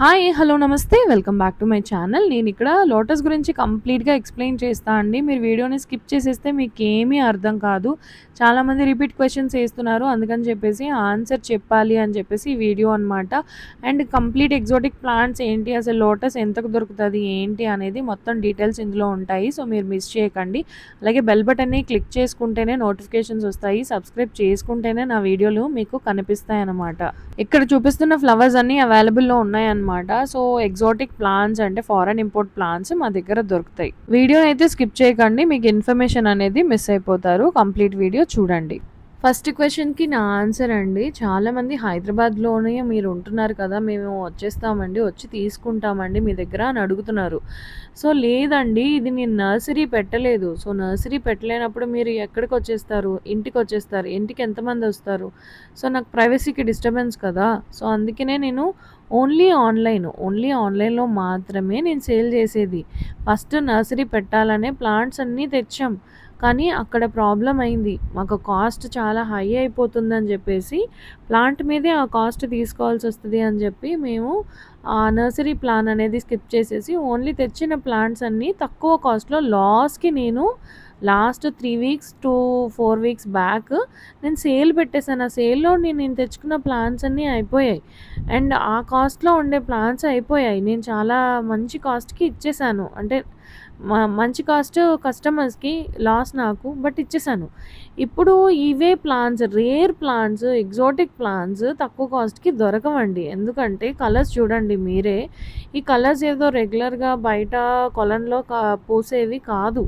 Hi hello నమస్తే. Welcome back to my channel నేను ఇక్కడ లోటస్ గురించి కంప్లీట్గా ఎక్స్ప్లెయిన్ చేస్తా అండి. మీరు వీడియోని స్కిప్ చేసేస్తే మీకు ఏమీ అర్థం కాదు. చాలామంది రిపీట్ క్వశ్చన్స్ వేస్తున్నారు అందుకని చెప్పేసి ఆన్సర్ చెప్పాలి అని చెప్పేసి ఈ వీడియో అనమాట అండ్ కంప్లీట్ ఎగ్జాటిక్ ప్లాంట్స్ ఏంటి? అసలు లోటస్ ఎంతకు దొరుకుతుంది? ఏంటి? అనేది మొత్తం డీటెయిల్స్ ఇందులో ఉంటాయి. సో మీరు మిస్ చేయకండి. అలాగే బెల్ బటన్ని క్లిక్ చేసుకుంటేనే నోటిఫికేషన్స్ వస్తాయి. సబ్స్క్రైబ్ చేసుకుంటేనే నా వీడియోలు మీకు కనిపిస్తాయి అన్నమాట ఇక్కడ చూపిస్తున్న ఫ్లవర్స్ అన్నీ అవైలబుల్లో ఉన్నాయన్నమాట. సో ఎగ్జాటిక్ ప్లాన్స్ అంటే ఫారెన్ ఇంపోర్ట్ ప్లాన్స్ మా దగ్గర దొరుకుతాయి. వీడియో అయితే స్కిప్ చేయకండి మీకు ఇన్ఫర్మేషన్ అనేది మిస్ అయిపోతారు. కంప్లీట్ వీడియో చూడండి. ఫస్ట్ క్వశ్చన్కి నా ఆన్సర్ అండి. చాలామంది హైదరాబాద్లోనే మీరు ఉంటున్నారు కదా మేము వచ్చేస్తామండి వచ్చి తీసుకుంటామండి మీ దగ్గర అని అడుగుతున్నారు. సో లేదండి ఇది నేను నర్సరీ పెట్టలేదు. సో నర్సరీ పెట్టలేనప్పుడు మీరు ఎక్కడికి వచ్చేస్తారు? ఇంటికి వచ్చేస్తారు? ఇంటికి ఎంతమంది వస్తారు? సో నాకు ప్రైవసీకి డిస్టర్బెన్స్ కదా. సో అందుకనే నేను ఓన్లీ ఆన్లైన్ ఓన్లీ ఆన్లైన్లో మాత్రమే నేను సేల్ చేసేది. ఫస్ట్ నర్సరీ పెట్టాలనే ప్లాంట్స్ అన్నీ తెచ్చాం. కానీ అక్కడ ప్రాబ్లం అయింది. మాకు కాస్ట్ చాలా హై అయిపోతుందని చెప్పేసి ప్లాంట్ మీదే ఆ కాస్ట్ తీసుకోవాల్సి వస్తుంది అని చెప్పి మేము ఆ నర్సరీ ప్లాన్ అనేది స్కిప్ చేసేసి ఓన్లీ తెచ్చిన ప్లాంట్స్ అన్నీ తక్కువ కాస్ట్లో లాస్కి నేను last three weeks to four weeks back నేను సేల్ పెట్టేశాను. ఆ సేల్లో నేను నేను తెచ్చుకున్న ప్లాన్స్ అన్నీ అయిపోయాయి. అండ్ ఆ కాస్ట్లో ఉండే ప్లాన్స్ అయిపోయాయి. నేను చాలా మంచి కాస్ట్కి ఇచ్చేసాను అంటే మంచి కాస్ట్ కస్టమర్స్కి లాస్ నాకు బట్ ఇచ్చేసాను ఇప్పుడు ఇవే plans rare plants exotic plants తక్కువ కాస్ట్కి దొరకవండి. ఎందుకంటే కలర్స్ చూడండి మీరే. ఈ కలర్స్ ఏదో రెగ్యులర్గా బయట కొలంలో కా పూసేవి కాదు.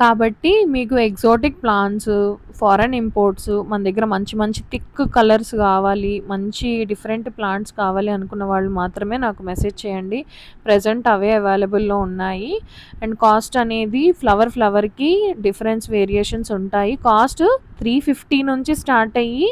కాబట్టి మీకు ఎగ్జాటిక్ ప్లాంట్స్ ఫారెన్ ఇంపోర్ట్స్ మన దగ్గర మంచి మంచి థిక్ కలర్స్ కావాలి మంచి డిఫరెంట్ ప్లాంట్స్ కావాలి అనుకున్న వాళ్ళు మాత్రమే నాకు మెసేజ్ చేయండి. ప్రజెంట్ అవే అవైలబుల్లో ఉన్నాయి. అండ్ కాస్ట్ అనేది ఫ్లవర్ ఫ్లవర్కి డిఫరెన్స్ వేరియేషన్స్ ఉంటాయి. కాస్ట్ త్రీ ఫిఫ్టీ నుంచి స్టార్ట్ అయ్యి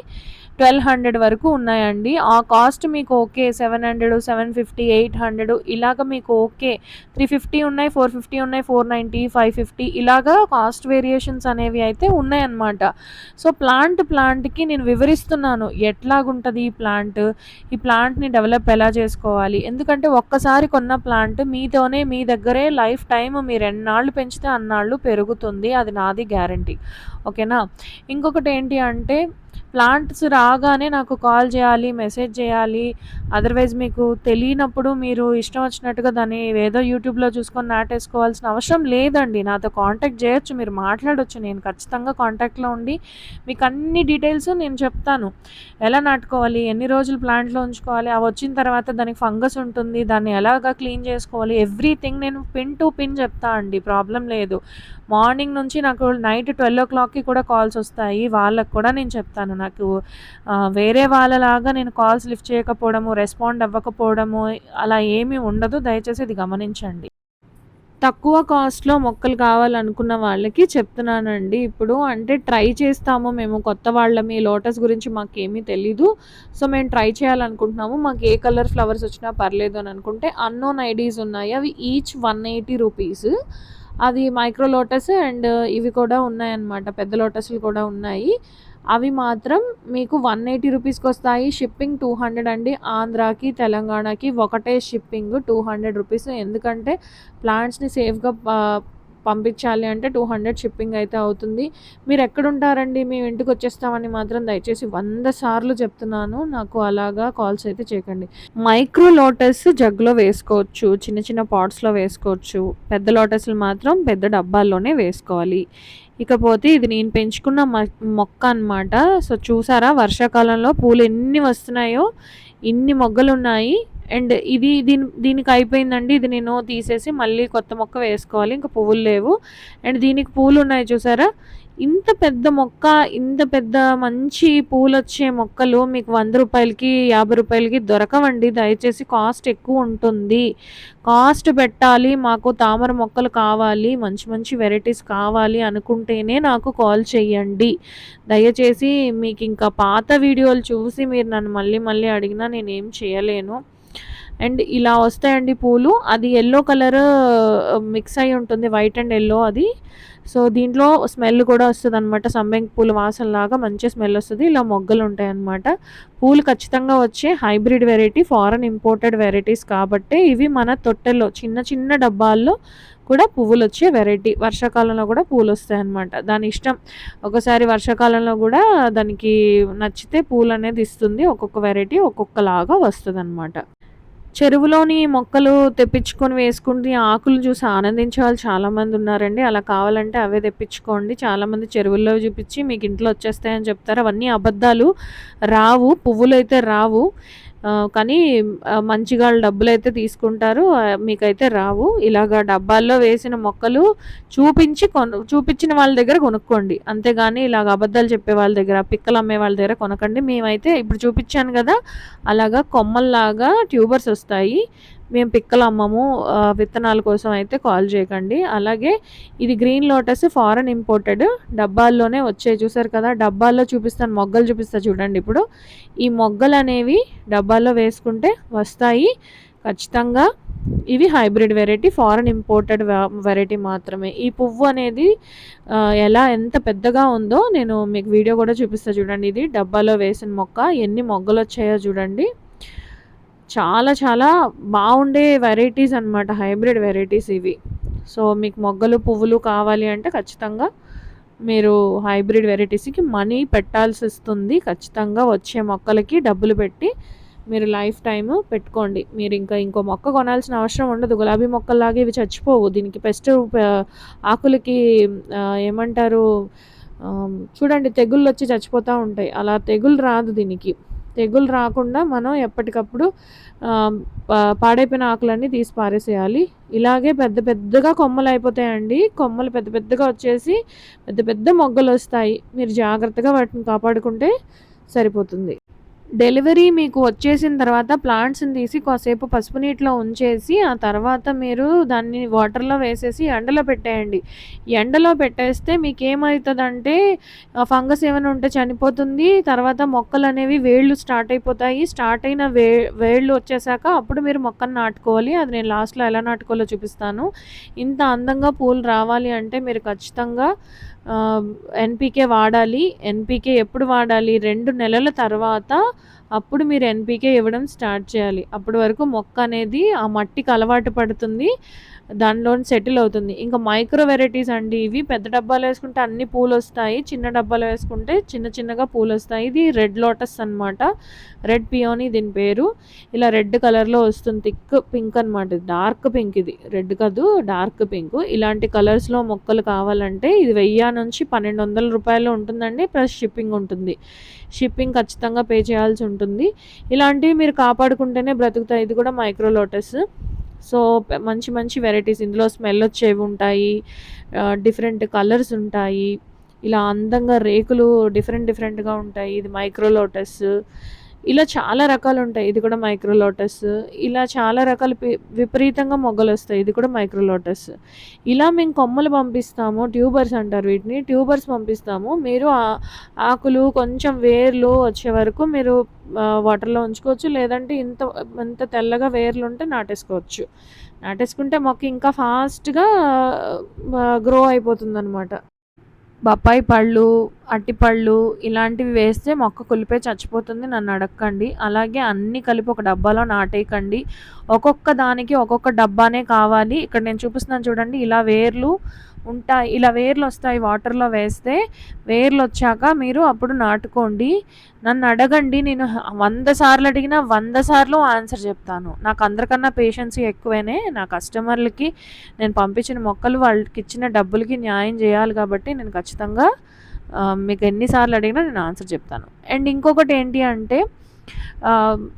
ట్వెల్వ్ హండ్రెడ్ వరకు ఉన్నాయండి. ఆ కాస్ట్ మీకు okay seven hundred seven fifty eight hundred ఇలాగ మీకు ఓకే త్రీ ఫిఫ్టీ ఉన్నాయి ఫోర్ ఫిఫ్టీ ఉన్నాయి ఫోర్ నైంటీ ఫైవ్ ఫిఫ్టీ ఇలాగా కాస్ట్ వేరియేషన్స్ అనేవి అయితే ఉన్నాయన్నమాట. సో ప్లాంట్ ప్లాంట్కి నేను వివరిస్తున్నాను ఎట్లాగుంటుంది ఈ ప్లాంట్ ఈ ప్లాంట్ని డెవలప్ ఎలా చేసుకోవాలి? ఎందుకంటే ఒక్కసారి కొన్న ప్లాంట్ మీతోనే మీ దగ్గరే లైఫ్ టైం మీరు ఎన్నాళ్ళు పెంచితే అన్నాళ్ళు పెరుగుతుంది. అది నాది గ్యారంటీ ఓకేనా ఇంకొకటి ఏంటి అంటే ప్లాంట్స్ రాగానే నాకు కాల్ చేయాలి మెసేజ్ చేయాలి. అదర్వైజ్ మీకు తెలియనప్పుడు మీరు ఇష్టం వచ్చినట్టుగా దాన్ని ఏదో యూట్యూబ్లో చూసుకొని నాటేసుకోవాల్సిన అవసరం లేదండి. నాతో కాంటాక్ట్ చేయొచ్చు మీరు మాట్లాడొచ్చు. నేను ఖచ్చితంగా కాంటాక్ట్లో ఉండి మీకు అన్ని డీటెయిల్స్ నేను చెప్తాను. ఎలా నాటుకోవాలి ఎన్ని రోజులు ప్లాంట్లో ఉంచుకోవాలి అవి వచ్చిన తర్వాత దానికి ఫంగస్ ఉంటుంది దాన్ని ఎలాగా క్లీన్ చేసుకోవాలి ఎవ్రీథింగ్ నేను పిన్ టు పిన్ చెప్తా అండి. ప్రాబ్లం లేదు. మార్నింగ్ నుంచి నాకు నైట్ ట్వెల్వ్ ఓ క్లాక్కి కూడా కాల్స్ వస్తాయి. వాళ్ళకు కూడా నేను చెప్తాను. నాకు వేరే వాళ్ళలాగా నేను కాల్స్ లిఫ్ట్ చేయకపోవడము రెస్పాండ్ అవ్వకపోవడము అలా ఏమీ ఉండదు. దయచేసి ఇది గమనించండి. తక్కువ కాస్ట్లో మొక్కలు కావాలనుకున్న వాళ్ళకి చెప్తున్నానండి. ఇప్పుడు అంటే ట్రై చేస్తాము. మేము కొత్త వాళ్ళమి లోటస్ గురించి మాకేమీ తెలీదు. సో మేము ట్రై చేయాలనుకుంటున్నాము. మాకు ఏ కలర్ ఫ్లవర్స్ వచ్చినా పర్లేదు అని అనుకుంటే అన్నోన్ ఐడీస్ ఉన్నాయి. అవి ఈచ్ వన్ ఎయిటీ రూపీస్ అది మైక్రో లోటస్ అండ్ ఇవి కూడా ఉన్నాయన్నమాట. పెద్ద లోటస్లు కూడా ఉన్నాయి. అవి మాత్రం మీకు వన్ ఎయిటీ రూపీస్కి వస్తాయి. షిప్పింగ్ టూ హండ్రెడ్ అండి. ఆంధ్రాకి తెలంగాణకి ఒకటే షిప్పింగ్ టూ హండ్రెడ్ రూపీస్. ఎందుకంటే ప్లాంట్స్ని సేఫ్గా పంపించాలి అంటే టూ హండ్రెడ్ షిప్పింగ్ అయితే అవుతుంది. మీరు ఎక్కడుంటారండి? మేము ఇంటికి వచ్చేస్తామని మాత్రం దయచేసి వంద సార్లు చెప్తున్నాను. నాకు అలాగా కాల్స్ అయితే చేయకండి. మైక్రో లోటస్ జగ్లో వేసుకోవచ్చు. చిన్న చిన్న పాట్స్లో వేసుకోవచ్చు. పెద్ద లోటస్లు మాత్రం పెద్ద డబ్బాల్లోనే వేసుకోవాలి. ఇకపోతే ఇది నేను పెంచుకున్న మొక్క అనమాట సో చూసారా? వర్షాకాలంలో పూలు ఎన్ని వస్తున్నాయో ఇన్ని మొగ్గలు ఉన్నాయి అండ్ ఇది దీని దీనికి అయిపోయిందండి. ఇది నేను తీసేసి మళ్ళీ కొత్త మొక్క వేసుకోవాలి. ఇంకా పువ్వులు లేవు. అండ్ దీనికి పూలు ఉన్నాయి చూసారా? ఇంత పెద్ద మొక్క ఇంత పెద్ద మంచి పూలు వచ్చే మొక్కలు మీకు వంద రూపాయలకి యాభై రూపాయలకి దొరకవండి. దయచేసి కాస్ట్ ఎక్కువ ఉంటుంది. కాస్ట్ పెట్టాలి మాకు తామర మొక్కలు కావాలి మంచి మంచి వెరైటీస్ కావాలి అనుకుంటేనే నాకు కాల్ చేయండి. దయచేసి మీకు ఇంకా పాత వీడియోలు చూసి మీరు నన్ను మళ్ళీ మళ్ళీ అడిగినా నేనేం చేయలేను. అండ్ ఇలా వస్తాయండి పూలు. అది ఎల్లో కలర్ మిక్స్ అయి ఉంటుంది వైట్ అండ్ ఎల్లో అది. సో దీంట్లో స్మెల్ కూడా వస్తుంది అనమాట పూలు పూల వాసనలాగా మంచి స్మెల్ వస్తుంది. ఇలా మొగ్గలు ఉంటాయి అనమాట పూలు ఖచ్చితంగా వచ్చే hybrid variety foreign imported varieties కాబట్టి ఇవి మన తొట్టెల్లో చిన్న చిన్న డబ్బాల్లో కూడా పువ్వులు వచ్చే వెరైటీ. వర్షాకాలంలో కూడా పూలు వస్తాయి అనమాట దాని ఇష్టం ఒకసారి వర్షాకాలంలో కూడా దానికి నచ్చితే పూలు అనేది ఇస్తుంది. ఒక్కొక్క వెరైటీ ఒక్కొక్కలాగా వస్తుంది అనమాట చెరువులోని మొక్కలు తెప్పించుకొని వేసుకుంటే ఆకులు చూసి ఆనందించే వాళ్ళు చాలామంది ఉన్నారండి. అలా కావాలంటే అవే తెప్పించుకోండి. చాలామంది చెరువుల్లో చూపించి మీకు ఇంట్లో వచ్చేస్తాయని చెప్తారు. అవన్నీ అబద్ధాలు. రావు పువ్వులు అయితే రావు. కానీ మంచిగా డబ్బులు అయితే తీసుకుంటారు. మీకైతే రావు. ఇలాగ డబ్బాల్లో వేసిన మొక్కలు చూపించి కొను చూపించిన వాళ్ళ దగ్గర కొనుక్కోండి. అంతేగాని ఇలాగ అబద్ధాలు చెప్పే వాళ్ళ దగ్గర పిక్కలు అమ్మే వాళ్ళ దగ్గర కొనకండి. మేమైతే ఇప్పుడు చూపించాను కదా అలాగా కొమ్మల్లాగా ట్యూబర్స్ వస్తాయి. మేము పిక్కలు అమ్మము విత్తనాల కోసం అయితే కాల్ చేయకండి. అలాగే ఇది గ్రీన్ లోటస్ ఫారెన్ ఇంపోర్టెడ్ డబ్బాల్లోనే వచ్చాయి. చూసారు కదా డబ్బాల్లో చూపిస్తాను మొగ్గలు చూపిస్తా చూడండి ఇప్పుడు. ఈ మొగ్గలు అనేవి డబ్బాల్లో వేసుకుంటే వస్తాయి. ఖచ్చితంగా ఇవి hybrid variety foreign imported variety మాత్రమే. ఈ పువ్వు అనేది ఎలా ఎంత పెద్దగా ఉందో నేను మీకు వీడియో కూడా చూపిస్తా చూడండి. ఇది డబ్బాలో వేసిన మొక్క ఎన్ని మొగ్గలు వచ్చాయో చూడండి. చాలా చాలా బాగుండే వెరైటీస్ అనమాట హైబ్రిడ్ వెరైటీస్ ఇవి. సో మీకు మొగ్గలు పువ్వులు కావాలి అంటే ఖచ్చితంగా మీరు హైబ్రిడ్ వెరైటీస్కి మనీ పెట్టాల్సి వస్తుంది. ఖచ్చితంగా వచ్చే మొక్కలకి డబ్బులు పెట్టి మీరు లైఫ్ టైము పెట్టుకోండి. మీరు ఇంకా ఇంకో మొక్క కొనాల్సిన అవసరం ఉండదు. గులాబీ మొక్కల్లాగా ఇవి చచ్చిపోవు. దీనికి పెస్ట్ ఆకులకి ఏమంటారు చూడండి తెగుళ్ళు వచ్చి చచ్చిపోతూ ఉంటాయి. అలా తెగులు రాదు దీనికి. తెగులు రాకుండా మనం ఎప్పటికప్పుడు పాడైపోయిన ఆకులన్నీ తీసి పారేసేయాలి. ఇలాగే పెద్ద పెద్దగా కొమ్మలు అయిపోతాయండి. కొమ్మలు పెద్ద పెద్దగా వచ్చేసి పెద్ద పెద్ద మొగ్గలు వస్తాయి. మీరు జాగ్రత్తగా వాటిని కాపాడుకుంటే సరిపోతుంది. డెలివరీ మీకు వచ్చేసిన తర్వాత ప్లాంట్స్ని తీసి కాసేపు పసుపు నీటిలో ఉంచేసి ఆ తర్వాత మీరు దాన్ని వాటర్లో వేసేసి ఎండలో పెట్టేయండి. ఎండలో పెట్టేస్తే మీకు ఏమవుతుందంటే ఫంగస్ ఏమైనా ఉంటే చనిపోతుంది తర్వాత మొక్కలు అనేవి వేళ్ళు స్టార్ట్ అయిపోతాయి. స్టార్ట్ అయిన వే వేళ్ళు వచ్చేసాక అప్పుడు మీరు మొక్కను నాటుకోవాలి. అది నేను లాస్ట్లో ఎలా నాటుకోవాలో చూపిస్తాను. ఇంత అందంగా పూలు రావాలి అంటే మీరు ఖచ్చితంగా ఎన్పికే వాడాలి ఎన్పికే ఎప్పుడు వాడాలి రెండు నెలల తర్వాత అప్పుడు మీరు ఎన్పికే ఇవ్వడం స్టార్ట్ చేయాలి. అప్పటి వరకు మొక్క అనేది ఆ మట్టికి అలవాటు పడుతుంది దానిలో సెటిల్ అవుతుంది. ఇంకా మైక్రో వెరైటీస్ అండి ఇవి. పెద్ద డబ్బాలు వేసుకుంటే అన్ని పూలు వస్తాయి. చిన్న డబ్బాలు వేసుకుంటే చిన్న చిన్నగా పూలు వస్తాయి. ఇది రెడ్ లోటస్ అనమాట రెడ్ పియోని దీని పేరు. ఇలా రెడ్ కలర్లో వస్తుంది. థిక్ పింక్ అనమాట డార్క్ పింక్ ఇది. రెడ్ కాదు డార్క్ పింక్ ఇలాంటి కలర్స్లో మొక్కలు కావాలంటే ఇది వెయ్యి నుంచి పన్నెండు వందల రూపాయలు ఉంటుందండి. ప్లస్ షిప్పింగ్ ఉంటుంది. షిప్పింగ్ ఖచ్చితంగా పే చేయాల్సి ఉంటుంది. ఉంటుంది. ఇలాంటివి మీరు కాపాడుకుంటేనే బ్రతుకుతాయి. ఇది కూడా మైక్రో లోటస్. సో మంచి మంచి వెరైటీస్. ఇందులో స్మెల్ వచ్చేవి ఉంటాయి. డిఫరెంట్ కలర్స్ ఉంటాయి. ఇలా అందంగా రేకులు డిఫరెంట్ డిఫరెంట్గా ఉంటాయి. ఇది మైక్రో లోటస్. ఇలా చాలా రకాలు ఉంటాయి ఇది కూడా మైక్రో లోటస్. ఇలా చాలా రకాల విపరీతంగా మొగ్గలు వస్తాయి ఇది కూడా మైక్రో లోటస్. ఇలా మేము కొమ్మలు పంపిస్తాము. ట్యూబర్స్ అంటారు వీటిని. ట్యూబర్స్ పంపిస్తాము. మీరు ఆకులు కొంచెం వేర్లు వచ్చే వరకు మీరు వాటర్లో ఉంచుకోవచ్చు. లేదంటే ఇంత ఇంత తెల్లగా వేర్లు ఉంటే నాటేసుకోవచ్చు. నాటేసుకుంటే మొక్క ఇంకా ఫాస్ట్గా గ్రో అయిపోతుంది అనమాట బొప్పాయి పళ్ళు అట్టిపళ్ళు ఇలాంటివి వేస్తే మొక్క కులిపే చచ్చిపోతుంది నన్ను అడగండి అలాగే అన్నీ కలిపి ఒక డబ్బాలో నాటేయకండి. ఒక్కొక్క దానికి ఒక్కొక్క డబ్బానే కావాలి. ఇక్కడ నేను చూపిస్తున్నాను చూడండి ఇలా వేర్లు ఉంటాయి. ఇలా వేర్లు వస్తాయి వాటర్లో వేస్తే వేర్లు వచ్చాక మీరు అప్పుడు నాటుకోండి. నన్ను అడగండి. నేను వంద సార్లు అడిగినా వంద సార్లు ఆన్సర్ చెప్తాను. నాకు అందరికన్నా పేషెన్స్ ఎక్కువనే. నా కస్టమర్లకి నేను పంపించిన మొక్కలు వాళ్ళకి ఇచ్చిన డబ్బులకి న్యాయం చేయాలి కాబట్టి నేను ఖచ్చితంగా మీకు ఎన్నిసార్లు అడిగినా నేను ఆన్సర్ చెప్తాను. అండ్ ఇంకొకటి ఏంటి అంటే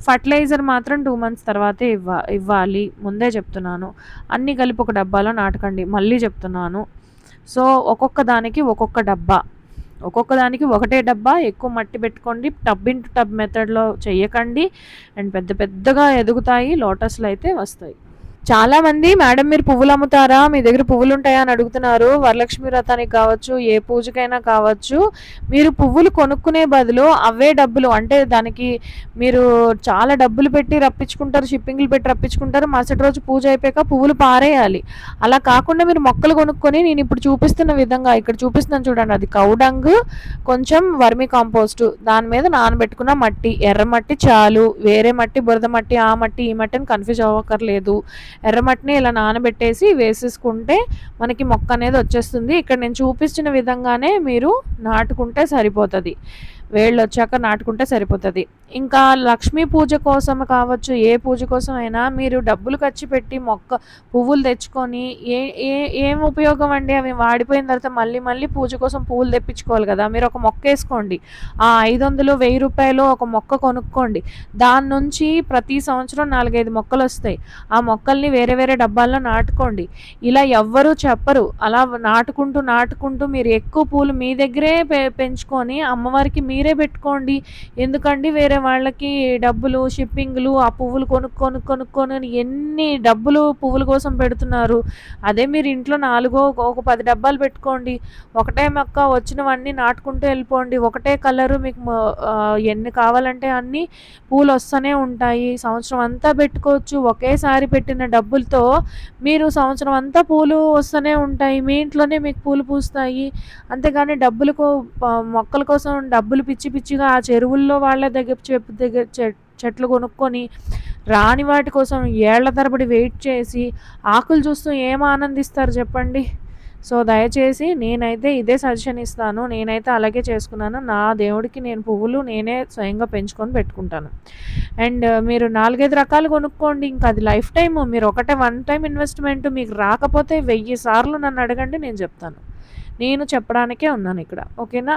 ఫర్టిలైజర్ మాత్రం టూ మంత్స్ తర్వాతే ఇవ్వ ఇవ్వాలి. ముందే చెప్తున్నాను. అన్నీ కలిపి ఒక డబ్బాలో నాటకండి. మళ్ళీ చెప్తున్నాను. సో ఒక్కొక్క దానికి ఒక్కొక్క డబ్బా. ఒక్కొక్క దానికి ఒకటే డబ్బా. ఎక్కువ మట్టి పెట్టుకోండి. టబ్ ఇంటూ టబ్ మెథడ్లో చెయ్యకండి. అండ్ పెద్ద పెద్దగా ఎదుగుతాయి. లోటస్లు అయితే వస్తాయి. చాలామంది మేడం మీరు పువ్వులు అమ్ముతారా? మీ దగ్గర పువ్వులు ఉంటాయా? అని అడుగుతున్నారు. వరలక్ష్మి వ్రతానికి కావచ్చు ఏ పూజకైనా కావచ్చు. మీరు పువ్వులు కొనుక్కునే బదులు అవే డబ్బులు అంటే దానికి మీరు చాలా డబ్బులు పెట్టి రప్పించుకుంటారు షిప్పింగ్లు పెట్టి రప్పించుకుంటారు. మరుసటి రోజు పూజ అయిపోయాక పువ్వులు పారేయాలి. అలా కాకుండా మీరు మొక్కలు కొనుక్కొని నేను ఇప్పుడు చూపిస్తున్న విధంగా ఇక్కడ చూపిస్తున్నాను చూడండి అది కౌడంగ్ కొంచెం వర్మి కాంపోస్ట్ దాని మీద నానబెట్టుకున్న మట్టి ఎర్ర మట్టి చాలు వేరే మట్టి బురద మట్టి ఆ మట్టి ఈ మట్టి అని కన్ఫ్యూజ్ అవ్వక్కర్లేదు. ఎర్రమట్టిని ఇలా నానబెట్టేసి వేసేసుకుంటే మనకి మొక్క అనేది వచ్చేస్తుంది. ఇక్కడ నేను చూపించిన విధంగానే మీరు నాటుకుంటే సరిపోతుంది. వేళ్ళు వచ్చాక నాటుకుంటే సరిపోతుంది. ఇంకా లక్ష్మీ పూజ కోసం కావచ్చు ఏ పూజ కోసం అయినా మీరు డబ్బులు ఖర్చు పెట్టి మొక్క పువ్వులు తెచ్చుకొని ఏ ఏ ఏం ఉపయోగం అండి? అవి వాడిపోయిన తర్వాత మళ్ళీ మళ్ళీ పూజ కోసం పువ్వులు తెప్పించుకోవాలి కదా? మీరు ఒక మొక్క వేసుకోండి. ఆ ఐదు వందలు వెయ్యి రూపాయలు ఒక మొక్క కొనుక్కోండి. దాని నుంచి ప్రతి సంవత్సరం నాలుగైదు మొక్కలు వస్తాయి. ఆ మొక్కల్ని వేరే వేరే డబ్బాల్లో నాటుకోండి. ఇలా ఎవ్వరూ చెప్పరు. అలా నాటుకుంటూ నాటుకుంటూ మీరు ఎక్కువ పూలు మీ దగ్గరే పెంచుకొని అమ్మవారికి మీ పెట్టుకోండి. ఎందుకండి వేరే వాళ్ళకి డబ్బులు షిప్పింగ్లు ఆ పువ్వులు కొనుక్కొని కొనుక్కొని ఎన్ని డబ్బులు పువ్వుల కోసం పెడుతున్నారు. అదే మీరు ఇంట్లో నాలుగో ఒక పది డబ్బాలు పెట్టుకోండి. ఒకటే మొక్క వచ్చినవన్నీ నాటుకుంటూ వెళ్ళిపోండి. ఒకటే కలరు మీకు ఎన్ని కావాలంటే అన్నీ పూలు వస్తూనే ఉంటాయి. సంవత్సరం అంతా పెట్టుకోవచ్చు. ఒకేసారి పెట్టిన డబ్బులతో మీరు సంవత్సరం అంతా పూలు వస్తూనే ఉంటాయి. మీ ఇంట్లోనే మీకు పూలు పూస్తాయి. అంతేగాని డబ్బులకు మొక్కల కోసం డబ్బులు పిచ్చి పిచ్చిగా ఆ చెరువుల్లో వాళ్ళ దగ్గర చెప్పు దగ్గర చెట్లు కొనుక్కొని రాని వాటి కోసం ఏళ్ళ తరబడి వెయిట్ చేసి ఆకులు చూస్తూ ఏం ఆనందిస్తారు చెప్పండి? సో దయచేసి నేనైతే ఇదే సజెషన్ ఇస్తాను. నేనైతే అలాగే చేసుకున్నాను. నా దేవుడికి నేను పువ్వులు నేనే స్వయంగా పెంచుకొని పెట్టుకుంటాను. అండ్ మీరు నాలుగైదు రకాలు కొనుక్కోండి. ఇంకా అది లైఫ్ టైం మీరు ఒకటే వన్ టైం ఇన్వెస్ట్మెంట్. మీకు రాకపోతే వెయ్యి సార్లు నన్ను అడగండి నేను చెప్తాను. నేను చెప్పడానికే ఉన్నాను ఇక్కడ ఓకేనా?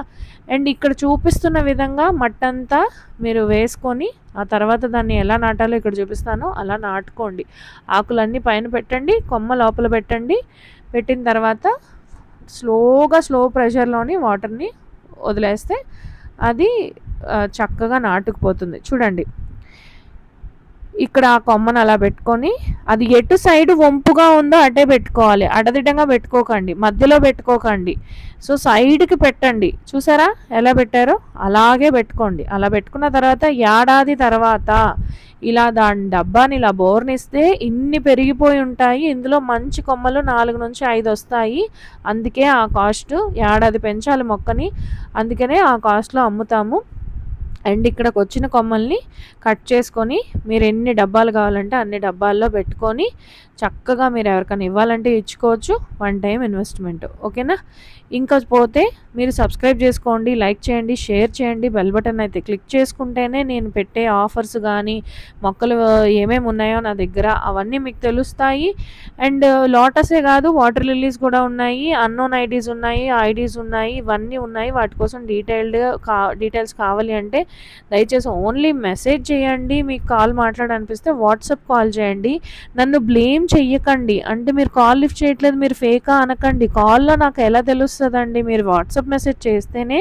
అండ్ ఇక్కడ చూపిస్తున్న విధంగా మట్టంతా మీరు వేసుకొని ఆ తర్వాత దాన్ని ఎలా నాటాలో ఇక్కడ చూపిస్తానో. అలా నాటుకోండి. ఆకులన్నీ పైన పెట్టండి కొమ్మ లోపల పెట్టండి. పెట్టిన తర్వాత స్లోగా స్లో ప్రెషర్లోని వాటర్ని వదిలేస్తే అది చక్కగా నాటుకుపోతుంది. చూడండి. ఇక్కడ ఆ కొమ్మను అలా పెట్టుకొని అది ఎటు సైడ్ వంపుగా ఉందో అటే పెట్టుకోవాలి. అడదిడంగా పెట్టుకోకండి. మధ్యలో పెట్టుకోకండి. సో సైడ్కి పెట్టండి. చూసారా? ఎలా పెట్టారో? అలాగే పెట్టుకోండి. అలా పెట్టుకున్న తర్వాత ఏడాది తర్వాత ఇలా దాని డబ్బాని ఇలా బోర్నిస్తే ఇన్ని పెరిగిపోయి ఉంటాయి. ఇందులో మంచి కొమ్మలు నాలుగు నుంచి ఐదు వస్తాయి. అందుకే ఆ కాస్ట్ ఏడాది పెంచాలి మొక్కని. అందుకనే ఆ కాస్ట్లో అమ్ముతాము. అండ్ ఇక్కడికి వచ్చిన కొమ్మల్ని కట్ చేసుకొని మీరు ఎన్ని డబ్బాలు కావాలంటే అన్ని డబ్బాల్లో పెట్టుకొని చక్కగా మీరు ఎవరికైనా ఇవ్వాలంటే ఇచ్చుకోవచ్చు. వన్ టైం ఇన్వెస్ట్మెంట్ ఓకేనా ఇంకా పోతే మీరు సబ్స్క్రైబ్ చేసుకోండి లైక్ చేయండి షేర్ చేయండి బెల్ బటన్ అయితే క్లిక్ చేసుకుంటేనే నేను పెట్టే ఆఫర్స్ కానీ మొక్కలు ఏమేమి ఉన్నాయో నా దగ్గర అవన్నీ మీకు తెలుస్తాయి. అండ్ లోటసే కాదు వాటర్ లిల్లీస్ కూడా ఉన్నాయి అన్నోన్ ఐడీస్ ఉన్నాయి ఐడీస్ ఉన్నాయి ఇవన్నీ ఉన్నాయి. వాటి కోసం డీటెయిల్డ్ కా డీటెయిల్స్ కావాలి అంటే దయచేసి ఓన్లీ మెసేజ్ చేయండి మీకు కాల్ మాట్లాడనిపిస్తే వాట్సాప్ కాల్ చేయండి. నన్ను బ్లేమ్ చెయ్యకండి. అంటే మీరు కాల్ లిఫ్ట్ చేయట్లేదు మీరు ఫేకా అనకండి. కాల్లో నాకు ఎలా తెలుస్తుంది వస్తుందండి మీరు వాట్సాప్ మెసేజ్ చేస్తేనే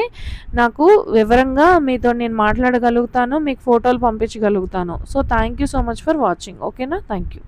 నాకు వివరంగా మీతో నేను మాట్లాడగలుగుతాను మీకు ఫోటోలు పంపించగలుగుతాను. So thank you so much for watching. ఓకేనా? Thank you.